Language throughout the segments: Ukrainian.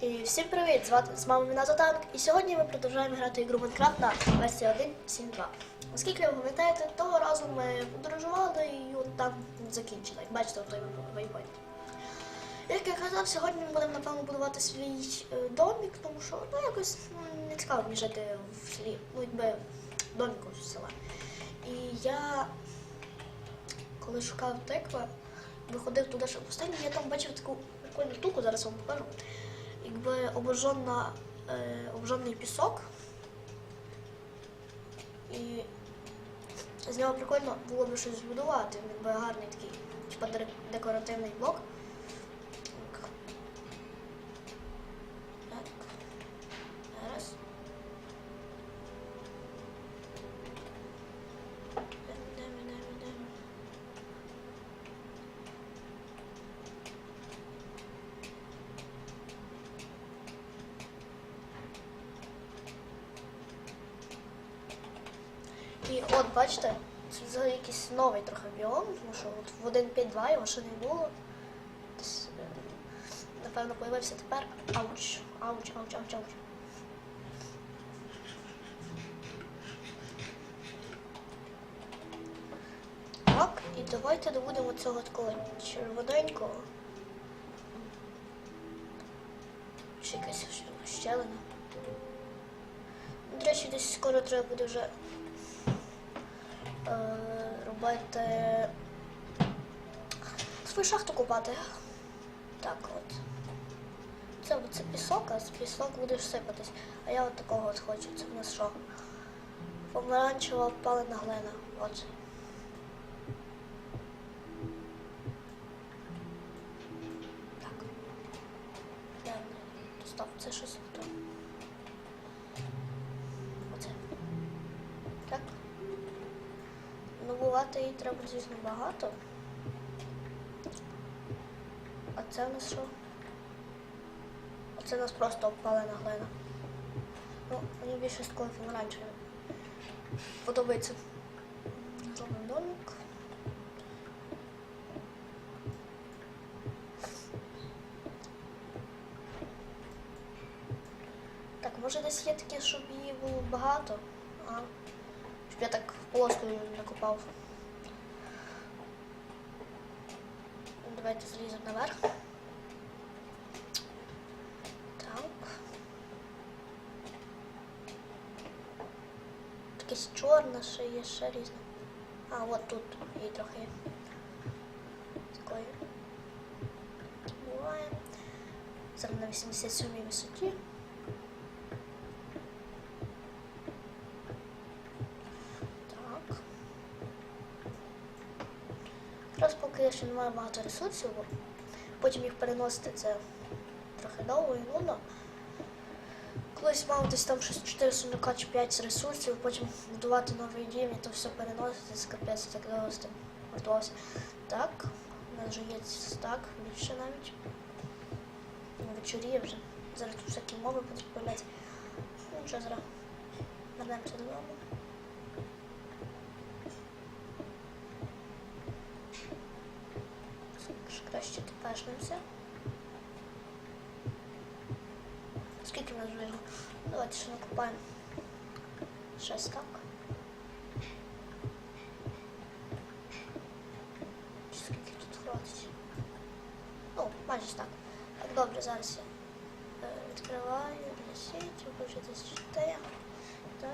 І всім привіт! Звати з вами Міна Танк. І сьогодні ми продовжуємо грати ігру Майнкрафт на версії 1.7.2. Оскільки ви пам'ятаєте, того разу ми подорожували і от там закінчили. Як бачите, той вайпой. Як я казав, сьогодні ми будемо напевно будувати свій е, домик, тому що ну якось ну, не цікаво мені жити в селі. Ну якби доміку з села. І я коли шукав тиква, виходив туди, що пустельні, я там бачив таку прикольну штуку, зараз вам покажу. Якби обожжена, е, обожжений пісок. І з нього прикольно було б щось збудувати. Він би гарний такий, типа декоративний блок. Так. Так. Зараз. Йдемо, йдемо, йдемо, йдемо. І от бачите, це взагалі якийсь новий трохи біом, тому що от в 1.5.2 його ще не було. Десь, е, Напевно, появився тепер. Ауч, ауч, ауч, ауч, ауч. Так, і давайте добудемо цього такого червоненького. Чи якась щелина. До речі, десь скоро треба буде вже робити свою шахту купати. Так от. Це, це пісок, а з пісок будеш сипатись. А я от такого от хочу. Це в нас що? Помаранчева палена глина. От. Бувати її треба, звісно, багато. А це у нас що? Оце у нас просто обпалена глина. Ну, мені більше з такою помаранчевою. Подобається. Зробимо домик. Так, може десь є таке, щоб її було багато. А, щоб я так в полоску накопав. Давайте зліземо наверх. Так. Якесь чорне ще є, ще різне. А, от тут її трохи є. Такої. Буває. Зараз на 87 висоті. Так. Якраз поки я ще не маю багато ресурсів, бо потім їх переносити це трохи довго і нудно. Колись мав десь там щось 440 чи 5 ресурсів, потім будувати новий дім і то все переносити, з капець так довго з тим готувався. Так, у нас вже є стак, більше навіть. Вечоріє вже. Зараз тут всякі мови будуть появлятися. Ну нічого, зараз вернемося додому. Ж Краще тепешнемося. Скільки у нас його? Давайте ще накопаємо. Щось так. Чи Скільки тут хватить? Ну, майже так. Так, добре, зараз я е, відкриваю, несіть, виключити з чотири. Так.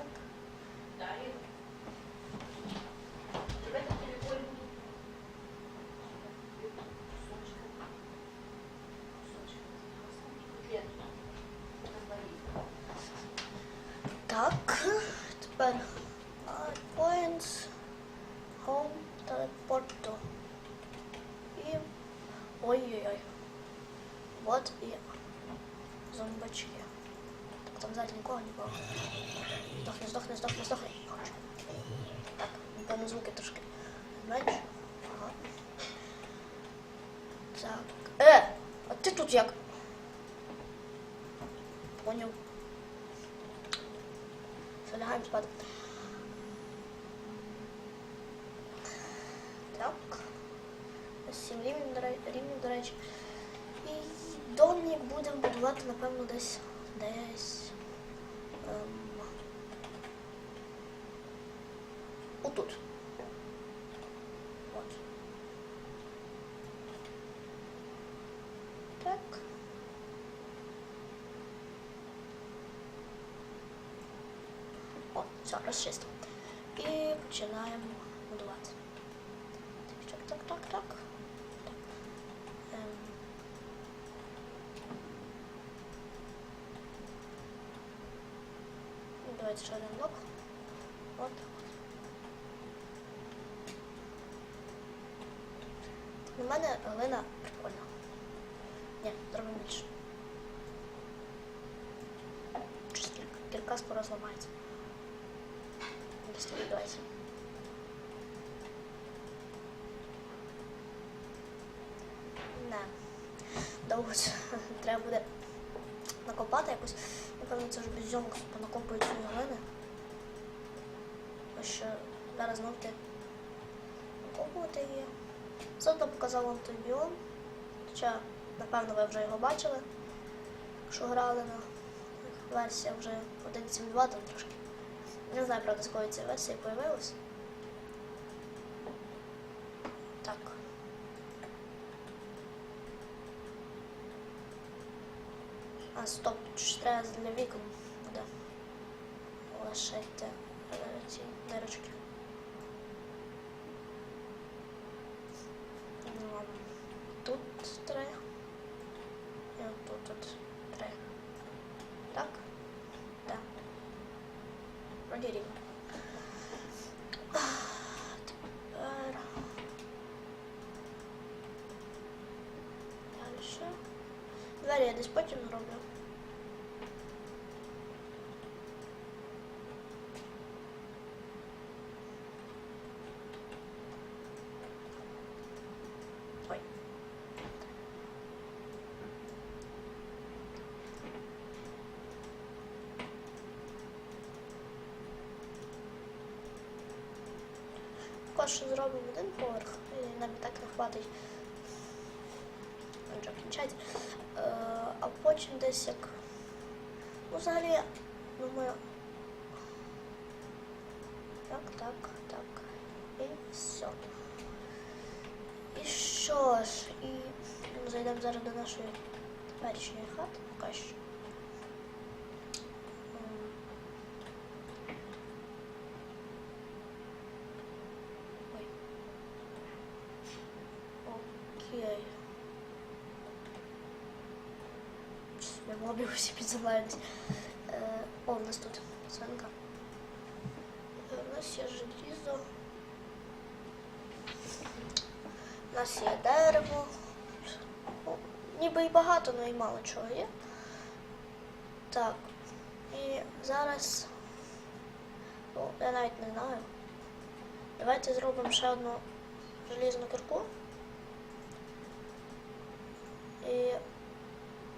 Так, тепер Points, Home, телепорту. І. Ой-ой-ой. От і зомбачки. Так, там ззаді нікого не було. Здохни, здохни, здохни, здохни. Ауч. Так, напевно, звуки трошки менше. Ага. Так. Е! А Понял. Все, спати. Так. Сім рівень, до ре- рівень, до речі. І домик будемо будувати, напевно, десь десь. Ем, отут. От. Так. О, все, розчистимо. І починаємо будувати. Так, так, так, так. так. Ем. Давайте ще один блок. От. У мене глина прикольна. Ні, зробимо більше. Кілька скоро зламається. Давайте. Не. Довго треба буде накопати якось. Напевно, це вже без зйомок понакопують глини. Ось що зараз можете накопувати її. Заодно показав вам той біом. Хоча, напевно, ви вже його бачили, якщо грали на версія вже 1.7.2 там трошки. Не знаю, правда, з якої ця появилась. Так. А, стоп, ще треба для вікон буде е, ці дирочки. Ну, ладно. Тут три. І отут тут три. Так? Так. Вроді. Тепер. Дальше. Двері я десь потім зроблю. Також зробимо один поверх, і нам і так не хватить. Він вже кінчать. Е, а потім десь як. Ну, взагалі, я думаю. Так, так, так. І все. І що ж, і ми зайдемо зараз до нашої теперішньої хати, поки що. Всі підзиваються. Е, о, у нас тут свинка. Е, У нас є желізо. У нас є дерево. Ну, ніби і багато, але і мало чого є. Так. І зараз. Ну, я навіть не знаю. Давайте зробимо ще одну желізну кірку. І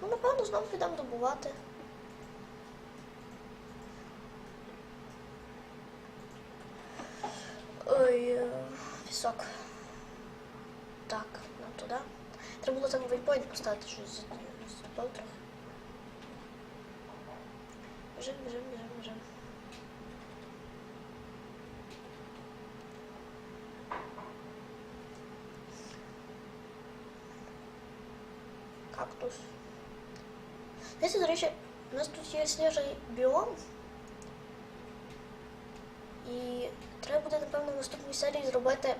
Ну, напевно, знову підемо добувати. Ой, е, пісок. Так, нам туди. Треба було там вейпойнт поставити щось з трохи. Біжим, біжим, біжим, біжим. Кактус. Знаєте, до речі, у нас тут є свіжий біом. І треба буде, напевно, в наступній серії зробити.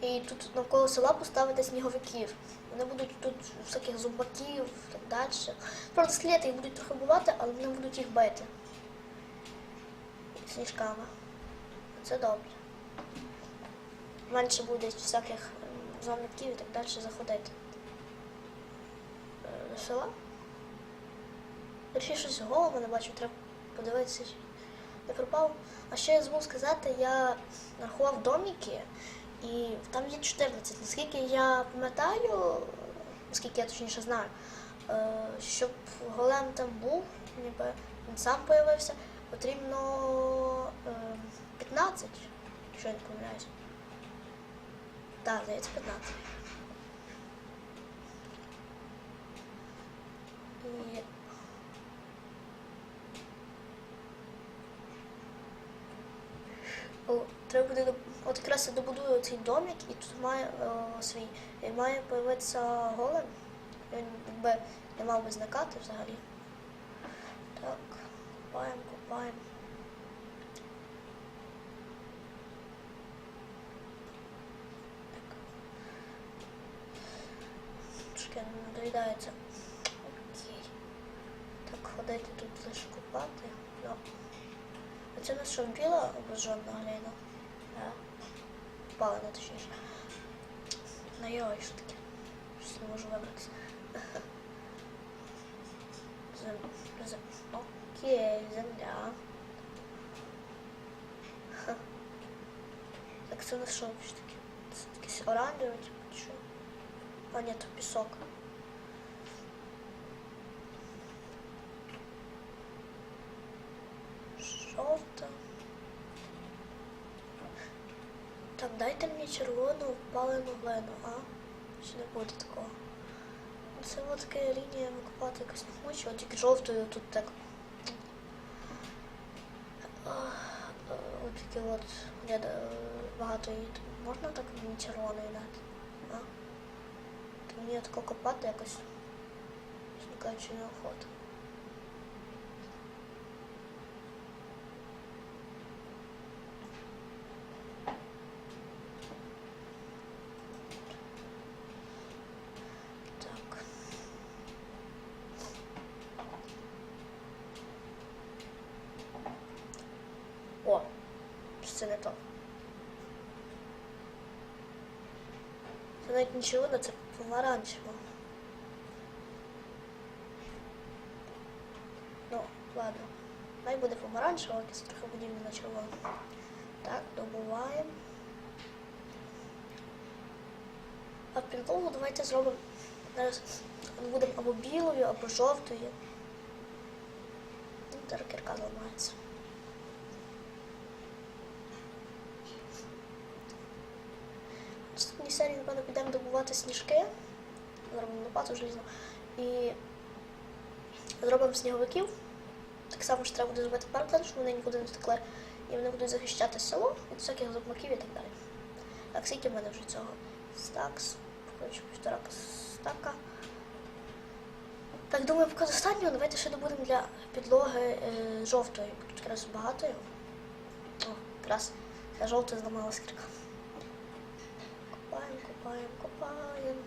І тут навколо села поставити сніговиків. Вони будуть тут всяких зубаків і так далі. Правда, скелети їх будуть трохи бувати, але вони будуть їх бити. Сніжками. Це добре. Менше буде всяких ем, зомбаків і так далі заходити села. Речі щось голову не бачу, треба подивитися, не пропав. А ще я забув сказати, я рахував домики, і там є 14. Наскільки я пам'ятаю, наскільки я точніше знаю, е, щоб голем там був, ніби він сам появився, потрібно е, 15, якщо я не помиляюсь. Так, здається, 15. Нет. О, треба буде от якраз я добудую цей домик і тут має о, свій і має появитися голем. Він якби не мав би зникати взагалі. Так, купаємо, купаємо. Трошки не доїдається. Ходити тут лише купати. Ну. А це у нас що, біла обожжена глина? Да. Палена, точніше. На йой, що таке? Щось не можу вибратися. Зем... Зем... Окей, земля. Ха. Так це у нас що таке? Це якесь оранжеве, типу, чи? А, ні, то пісок. Жовта. Так, дайте мені червону впалену глину, а? Чи не буде такого? Це от така лінія викопати якось не хочу, от тільки жовтою тут так. От такі от е, багато її. Можна так мені червоної дати? А? То мені тако копати якось. Зникаючи неохота. Так. О, чи це не то. Нічого, але це помаранчево. Ну, ладно. Най буде помаранчево, якесь трохи подібне на червоне. Так, добуваємо. А підлогу давайте зробимо. Зараз будемо або білою, або жовтою. Ну, Зараз кірка зламається. Наступній серії, напевно, підемо добувати сніжки. Зробимо лопату желізну. І зробимо сніговиків. Так само ж треба буде зробити парклер, щоб вони нікуди не втекли. І вони будуть захищати село від всяких зубмаків і так далі. Так, скільки в мене вже цього? Стакс. Коротше, півтора стака. Так, думаю, поки достатньо. Давайте ще добудемо для підлоги е, жовтої. Тут якраз багато. його. О, якраз я жовтою зламала скрика. Копаємо, копаємо, копаємо.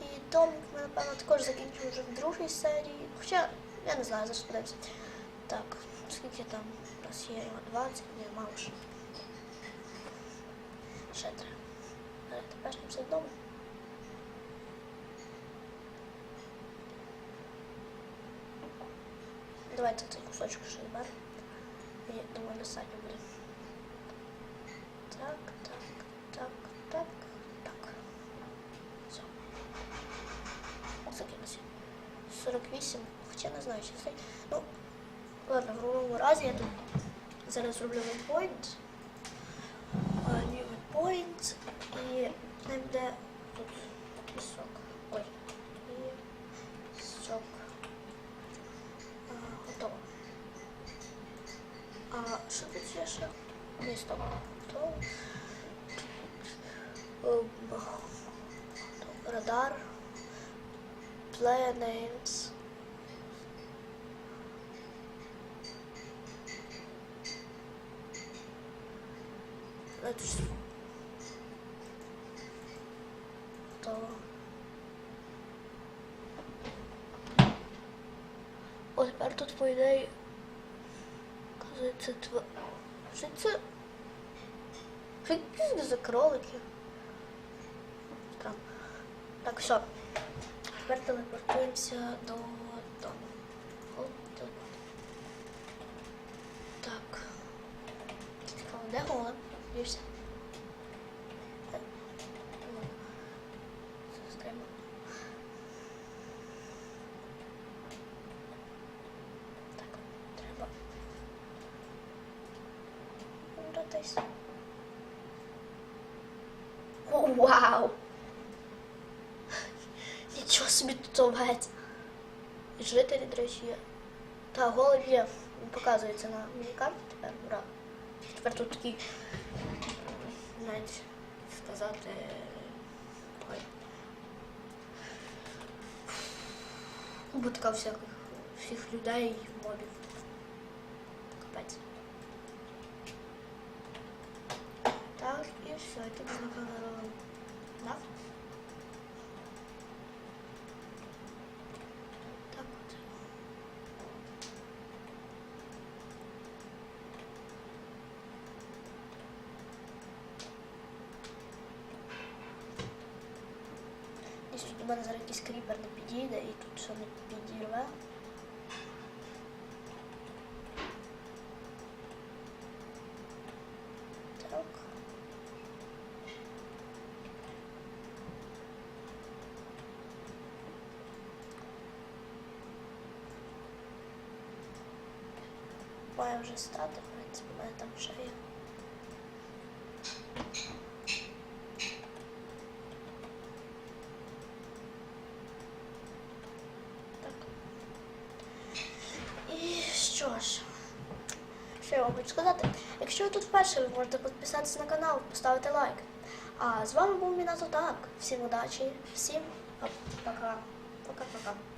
І домик ми, напевно, також закінчимо вже в другій серії. Хоча, я не знаю, зараз подивимося. Так, скільки там у нас є його 20, ні, мало ще. Ще треба. Давайте першимося вдома. Давайте цей кусочок ще зберемо. І думаю, достатньо буде. Так, так, так, так, так. Все. Скільки у нас є? 48, хоча не знаю, чи це. Ну, ладно, в будь-якому разі я тут зараз зроблю waypoint. А, New waypoint. І не буде Player names. Let's Готово. О, тепер тут по ідеї. Казується тв... Що це? Що це за кролики? Странно. Так, все. Тепер телепортуємося до дому. От тут. Так. Де голова? Дивишся. Е, ну, Зустрімо. Так, треба. Вибратись. О, вау! І жителі, до речі, є. Та голуб є. Показується на мінікарті тепер. Ура. Тепер тут такий, навіть сказати. Ой. Всяких всіх людей і мобів. Капець. Так, і все, і тут знакомий Да? мене зараз якийсь кріпер не підійде і тут що не підірве. Так. Має вже стати, в принципі, у мене там ще є. Якщо ви можете підписатися на канал, поставити лайк. А з вами був Мінато Так. Всім удачі, всім пока. Пока-пока.